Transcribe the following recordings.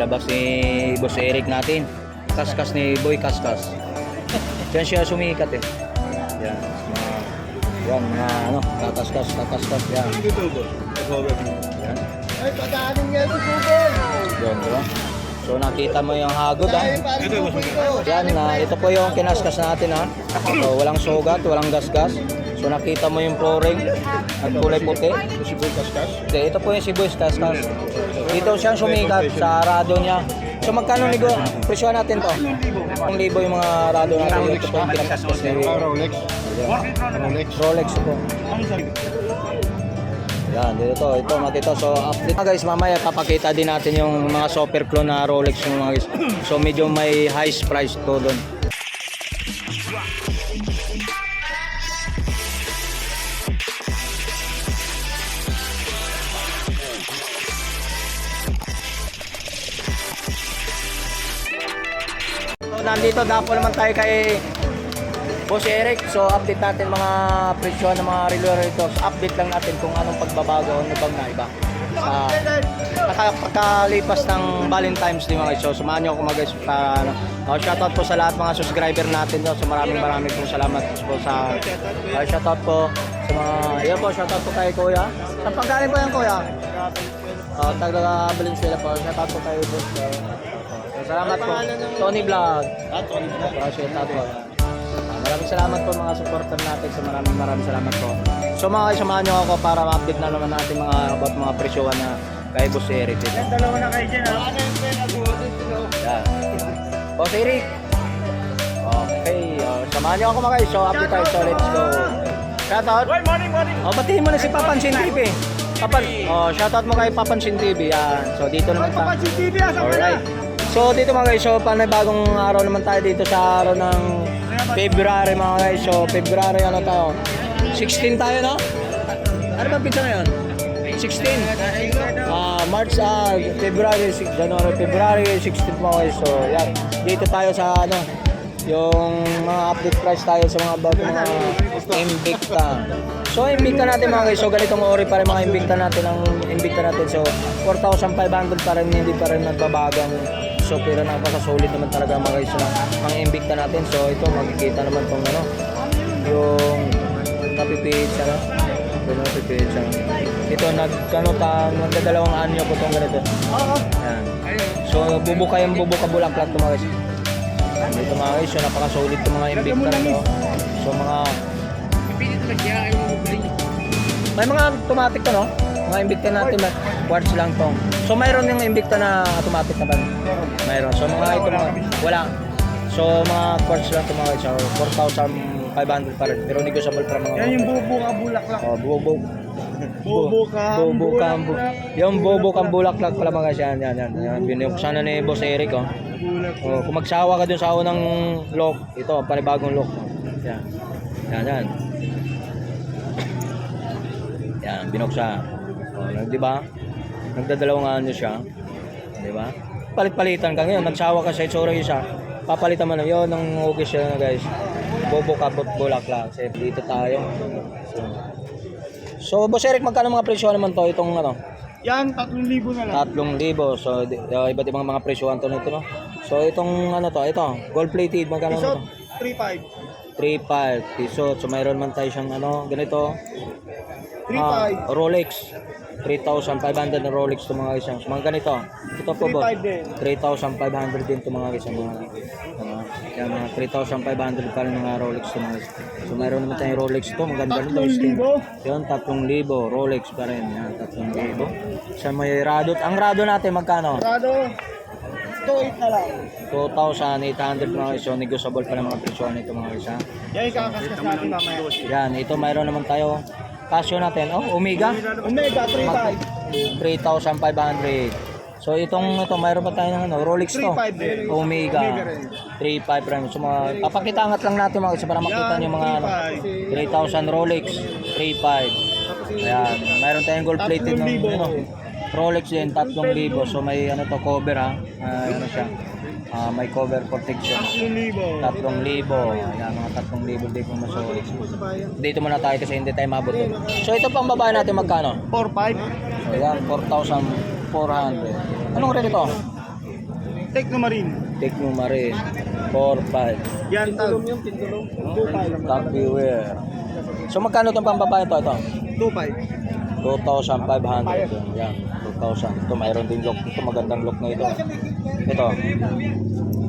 nilabas ni Boss Eric natin. Kaskas ni Boy Kaskas. Diyan siya sumikat eh. Yan. Yan, mga ano, kakaskas, kakaskas. Yan. Yan. Ay, pagkaanin nga ito, Google. Yan, di ba? So nakita mo yung hagod ah. Google ko? Yan, na ito po yung kinaskas natin ha. So, walang sugat, walang gasgas. So nakita mo yung flooring at kulay puti. Si Boy Kaskas? Hindi, ito po yung si Boys Kaskas. Dito siyang sumikat sa rado niya. So magkano nigo? Presyo natin to. 1,000 yung mga rado natin. Ito po yung kinakaskas ni Rolex. Rolex. Rolex po. Yan, dito to. Ito, makita. So, update. Mga guys, mamaya papakita din natin yung mga super clone na Rolex yung mga guys. So, medyo may highest price to doon. Nandito dapo naman tayo kay Boss Eric. So, update natin mga presyo ng mga relo rito. So, update lang natin kung anong pagbabago, ano bang naiba. Sa pagka, pagkalipas ng Valentine's Day mga guys. So, samahan nyo ako mga guys. Para, ano, uh, shoutout po sa lahat mga subscriber natin. So, maraming maraming pong salamat po sa uh, shoutout po sa mga, yan po, shoutout po kay Kuya. Saan panggaling po yan Kuya? Uh, taga Valenzuela po. Shoutout po kay Boss. Uh, salamat po. Tony Vlog. Ah, Tony. Para shoutout po. Ah, Maraming salamat po mga supporter natin. So maraming maraming salamat po. So mga kayo, samahan nyo ako para ma-update na naman natin mga about mga presyohan na kay Boss Eric dito. Dalawa na kayo dyan, ha? Ano yung pinag-ulit ito? Yan. Boss Eric! Okay, oh, samahan nyo ako mga kayo. So update tayo. So let's go. Shoutout. Good morning, morning. Oh, batiin mo na si Papansin TV. Papan, oh, shoutout mo kay Papansin TV. Yan. So dito naman tayo. Papansin TV, asa ka na? So dito mga guys, so panibagong araw naman tayo dito sa araw ng February mga guys. So February ano tayo? 16 tayo no? Ano ba pizza ngayon? 16. Ah, March, ah, February, 6, January, February 16 mga guys. So yan, dito tayo sa ano, yung mga update price tayo sa mga bago mga Invicta. So Invicta natin mga guys, so ganitong ori pa rin mga Invicta natin ang Invicta natin. So 4,500 pa rin, hindi pa rin nagbabagang So pero napaka-solid naman talaga mga guys na ang Invicta natin. So ito makikita naman tong ano, yung napipihit siya no? Ito napipihit siya. Ito nagkano ta, nagdadalawang anyo po tong ganito. Oo. So bubuka yung bubuka bulaklak to mga guys. Dito mga guys, so napaka-solid to mga Invicta na to. So mga may mga automatic to no? Mga Invicta natin, may quartz lang to. So mayroon yung Invicta na automatic na ba? Mayroon. So mga ito mga, wala. So mga quartz lang to mga. So 4,500 pa rin. Pero negotiable pa mga. Yan yung bubo ka bulaklak. Oh, bubo. Bobo ka, Bobo bulaklak. Yung bobo kang bulaklak pala mga guys. Yan, yan, yan. yan. Binuksan na ni Boss Eric oh. Oh, kung magsawa ka dun sa unang lock, ito, panibagong lock. Yan. Yan, yan. Yan, binuksan. Oh, di ba? Nagdadalawang ano siya. Di ba? Palit-palitan ka ngayon. Nagsawa ka sa itsura isa. Papalitan mo na yun ng okay siya na guys. Bobo ka but bulaklak. So, dito tayo. So, so Boss Eric, magkano mga presyo naman to itong ano? Yan, 3,000 na lang. Tatlong libo. So, di- uh, iba't ibang mga presyohan to nito, no? So, itong ano to, ito, gold plated, magkano Isot, naman to? 3,500. 3.5 piso. So, mayroon man tayo siyang ano, ganito. 3,500. ah, Rolex. 3,500 na Rolex to mga isang. Mga ganito. Ito po ba? 3,500 din. 3,500 din to mga isang mga ano, kaya mga 3,500 pa rin mga Rolex to mga isa. So mayroon naman tayong Rolex to, maganda rin to. 3,000. Yun, 3,000 Rolex pa rin. Yan, 3,000. Sa may Rado. Ang Rado natin magkano? Rado, 2,800 na lang. 2,800 mga isa. Negotiable pa ng mga presyo nito mga isa. Yan yung kakaskas natin mamaya. Yan, ito mayroon naman tayo. Casio natin. Oh, Omega. Omega, 3,500. 3,500. So itong ito mayroon pa tayo ng ano, Rolex to. 3,500 din. Omega. Omega rin. 3,500 rin. So mga papakita angat lang natin mga para makita niyo mga ano, 3,000 Rolex, 3,500. Ayan, mayroon tayong gold plated ng 3,000. ano, Rolex din 3,000. So may ano to cover ha. Ah, ano siya. Ah, may cover protection. 3,000. 3,000. Ayan, mga 3,000 din kung masulit. Dito muna tayo kasi hindi tayo mabot. eh. So ito pang babae natin magkano? 4,500. So yan, 4,400. Anong rin ito? Techno Marine. Techno Marine. 4-5. Yan, tag. yung tindulong. 2.5. Top viewer. So magkano itong pambabae to? Ito? 2.5. 2,500. Yan. 2,000. Ito mayroon din lock. Ito magandang lock na ito. Ito.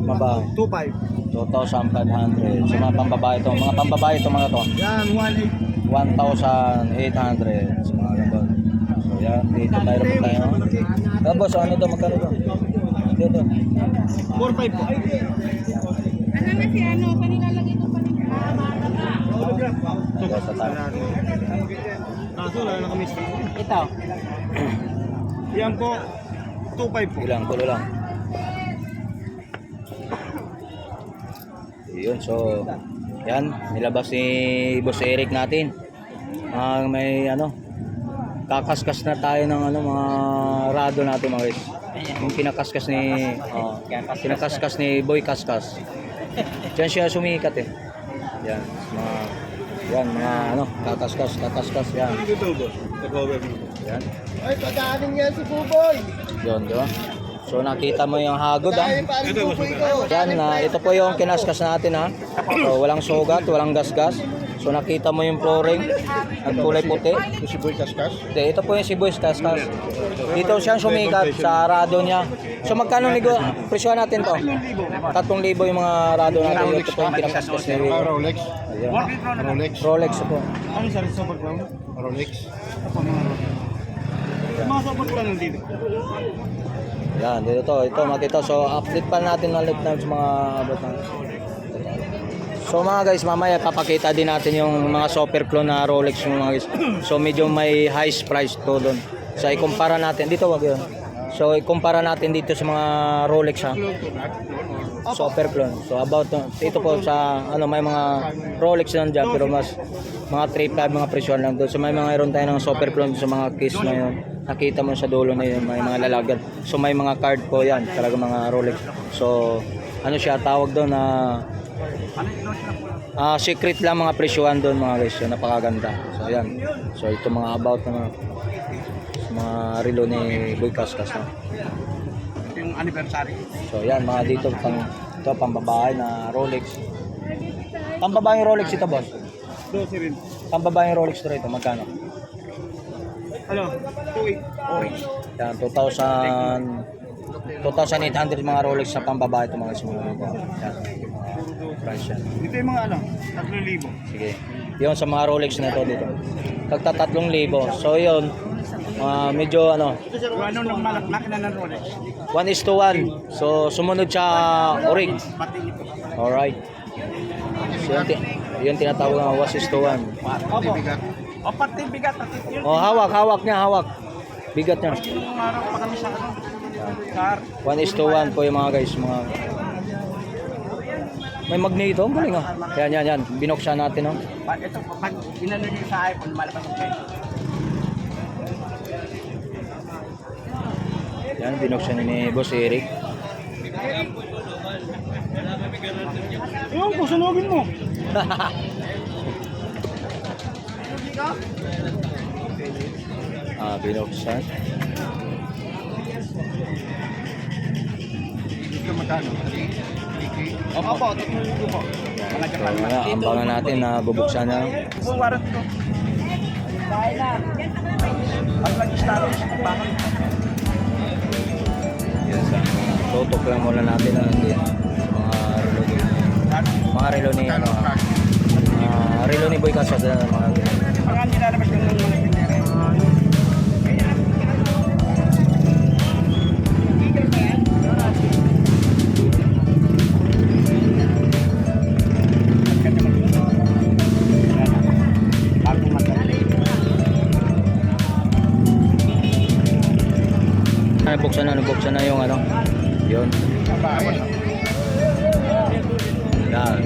Maba. 2.5. 2,500. So mga pambabae ito. Mga pambabae ito mga to. Yan, 1.8. 1,800. So mga ganun. So yan. Dito mayroon pa tayo. Tapos ano to? Magkano to? Dito. 4.5 po. Ano na si ano, kanina lagay ito pa rin. Ito sa tayo. Kaso, wala na kami Ito. Yan po, 2.5 po. Ilang tulo lang. Yun, so yan, nilabas ni Boss Eric natin. Ah, may ano, kakaskas na tayo ng ano mga rado natin mga guys. Yung kinakaskas ni oh, kinakaskas ni Boy Kaskas. Diyan siya sumikat eh. Yan, mga yan mga ano, kakaskas, kakaskas yan. Yan. Ay, pagkaanin yan si Buboy. Yun, di ba? So nakita mo yung hagod ah. Buboy ko. Yan na, ito po yung kinaskas natin ha. So, walang sugat, walang gasgas. So nakita mo yung flooring at kulay puti. Ito si Boy Kaskas. Hindi, ito po yung si Boy Kaskas. Dito siya sumikat sa rado niya. So magkano nigo presyo natin to? 3,000 yung mga rado natin. Ito po yung kinakaskas ni Rolex. Ayan. Rolex. Rolex po. Ano sa Super Crown? Rolex. Mga Super Crown nandito. Yan, dito to. Ito, makita. So, update pa natin ulit na sa mga abot. So mga guys, mamaya papakita din natin yung mga super clone na Rolex yung mga guys. So medyo may high price to doon. So ikumpara natin dito wag yun. So ikumpara natin dito sa mga Rolex ha. Super clone. So about ito po sa ano may mga Rolex lang dyan pero mas mga 3.5 mga presyo lang doon. So may mga mayroon tayo ng super clone sa mga case na yun. Nakita mo sa dulo na yun, may mga lalagyan. So may mga card po yan, talaga mga Rolex. So ano siya tawag doon na Ah, secret lang mga presyuhan doon mga guys. Yun, napakaganda. So ayan. So ito mga about na mga, mga relo ni Boy Kaskas. No? Yung anniversary. So ayan mga dito pang ito pang babae na Rolex. Pang babaeng Rolex ito boss. 12 rin. Pang babaeng Rolex ito magkano? Ano? 2.8. Yan 2,000 2,800 mga Rolex sa pambabae ito mga guys. Mga. Yan. Price yan. Dito yung mga ano, 3,000. Sige. Yun sa mga Rolex na ito dito. Tagta 3,000. So yun, ah, medyo ano, ano ng malak makina ng Rolex. 1 is to 1. So, sumunod siya orig. Alright. So, yun, yun tinatawag na 1 is to 1. Opo. O pati bigat. Pati yun. Oh, hawak, hawak niya, hawak. Bigat niya. Yung araw pa kami sa ano. Car. 1 is to 1 po yung mga guys. Mga... May magneto. Ang galing ah. Yan, yan, yan. Binuksan natin oh. Pa, ito, pag inano nyo sa iPhone, malakas ang presyo. Yan, binuksan ni Boss Eric. Yung kusunogin mo. ah, binuksan. Ito magkano? Opo, 3,000 po. So, yan, ambangan natin na bubuksan na. Kung warrant ko. Ang nag-start sa bakal. Yan sa tutok lang muna natin na hindi mga relo ni mga relo ni ano mga relo ni Boy Casas na mga Mga nilalabas yung mga pinere. nabuksan na nabuksan na yung ano. Yun. Yan.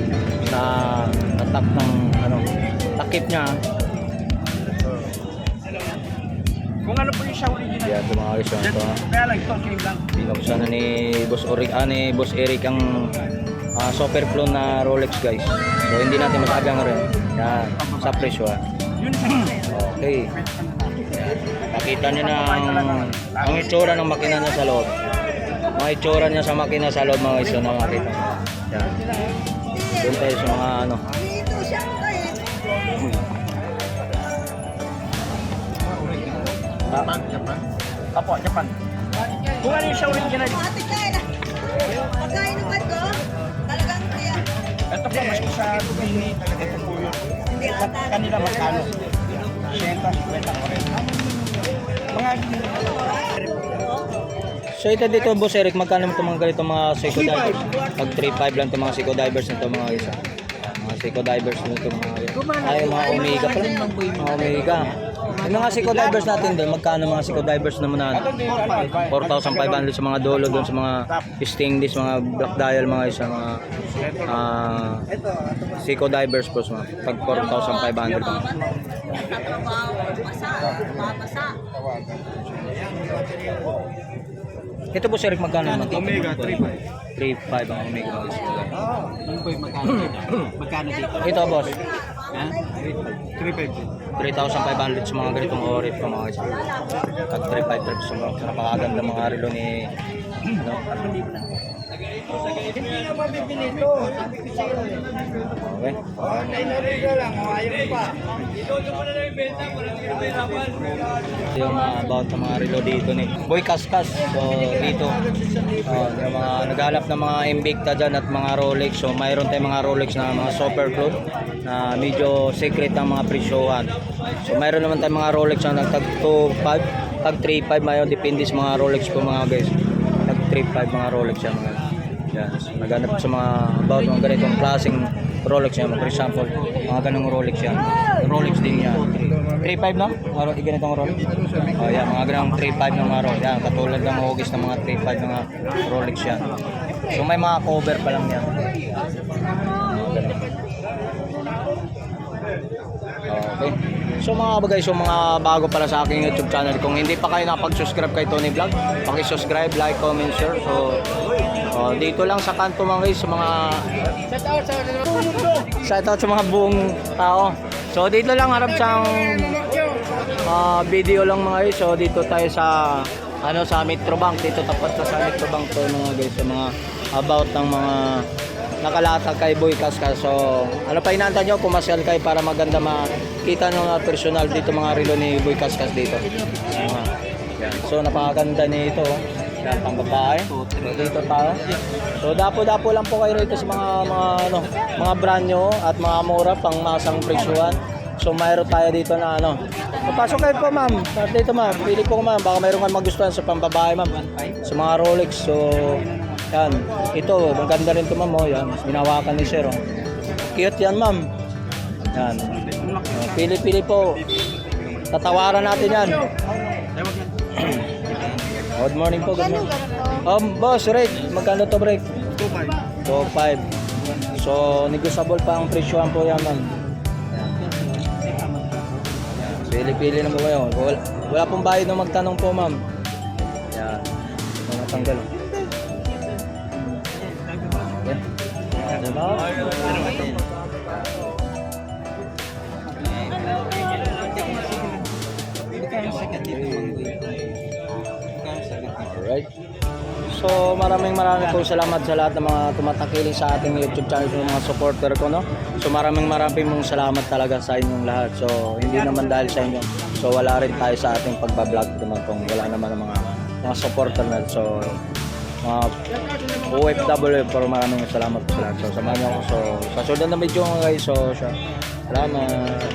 Sa tatak ng ano takip niya ito, same lang. binuksan na ni Boss Oric ah, ni Boss Eric ang ah, super clone na Rolex guys so hindi natin masagang rin yan sa presyo ah. Okay Nakita niyo na ang, ang itsura ng makina niya sa loob. mga itsura niya sa makina sa loob mga guys. So, na makita. Yan. Doon tayo sa mga ano. Japan, Japan. Apo, Japan. Kung ano yung siya original. Ate Kayla. Pagkain naman ko, talagang kaya. Ito po, mas sa Dubini, ito po yun. Hindi Sa ata. kanila magkano? 80, 50 pa rin. Mga So ito dito, Boss Eric, magkano ito mga ganito mga Seiko divers? Pag 3.5 lang ito mga Seiko divers nito mga isa. Mga Seiko divers nito mga Ay, mga Omega pala. Mga Omega. Yung mga Seiko divers natin doon, magkano mga Seiko divers naman na? 4,500 sa mga dolo doon sa mga stainless, mga black dial mga isa, mga ah Seiko divers po mga pag 4,500. Ito po Eric, magkano naman ito? Omega 3.5. 3.5 ang Omega isa. Yung po yung magkano dito? Magkano dito? Ito boss, Ha? 3.5 din. 3,500 sa mga ganitong orit ko mga isa. 3,500 trip sa mga napakaganda mga relo ni no? Okay. Yung mga about ng mga relo dito ni Boy Kaskas. So dito oh, yung mga naghalap ng mga Invicta dyan at mga Rolex. So mayroon tayong mga Rolex na mga super clone na medyo secret ang mga presyohan. So mayroon naman tayong mga Rolex na nagtag 2.5 tag 3.5 mayroon depende sa mga Rolex po mga guys. Tag 3.5 mga Rolex yan mga yan. So, naghanap sa mga about mga ganitong klaseng Rolex yan. For example, mga ganong Rolex yan. Rolex din yan. 3.5 na? Mga ganitong Rolex? Oh, yan. Mga ganong 3.5 na mga Rolex. Yan. Katulad ng Hugis ng mga 3.5 na mga Rolex yan. So may mga cover pa lang yan. Okay. So mga bagay, so mga bago pala sa aking YouTube channel, kung hindi pa kayo nakapag-subscribe kay Tony Vlog, paki-subscribe, like, comment, share. So oh, dito lang sa kanto mga guys, sa mga shout out sa mga buong tao. So dito lang harap sa ah, video lang mga guys. So dito tayo sa ano sa Metrobank dito tapat na sa Metrobank to mga guys sa mga about ng mga nakalatag kay Boy Kaskas. So, ano pa inaantay nyo? Pumasyal kayo para maganda makita nga personal dito mga relo ni Boy Kaskas dito. So, napakaganda nito. oh. Yan, pang babae. Dito tayo. So, dapo-dapo lang po kayo rito sa mga mga ano, mga brand nyo at mga mura pang masang presyuhan. So, mayroon tayo dito na ano. Papasok kayo po, ma'am. Dito, ma'am. Pili po, ma'am. Baka mayroon kayong magustuhan sa pambabae, ma'am. Sa mga Rolex. So, yan. Ito, maganda rin ito, ma'am. Oh, yan. Binawakan ni Sir. Oh. Cute yan, ma'am. Yan. Pili-pili po. Tatawaran natin yan. Good morning po. Good morning. Um, boss, Rick, magkano to break? 2.5. 2.5. So, negotiable pa ang presyohan po yan, ma'am. Yan. Yan. Pili-pili na po kayo. Wala, wala pong bayad na magtanong po, ma'am. Yan. Mga tanggal. Yan. Diba? Alright. So maraming maraming po salamat sa lahat ng mga tumatakiling sa ating YouTube channel ng mga supporter ko no. So maraming maraming mong salamat talaga sa inyong lahat. So hindi naman dahil sa inyo. So wala rin tayo sa ating pagba-vlog naman kung wala naman ang mga mga supporter na. So mga OFW pero maraming salamat po sa lahat. So samahan niyo ako so sa sunod na video guys. So siya. Salamat.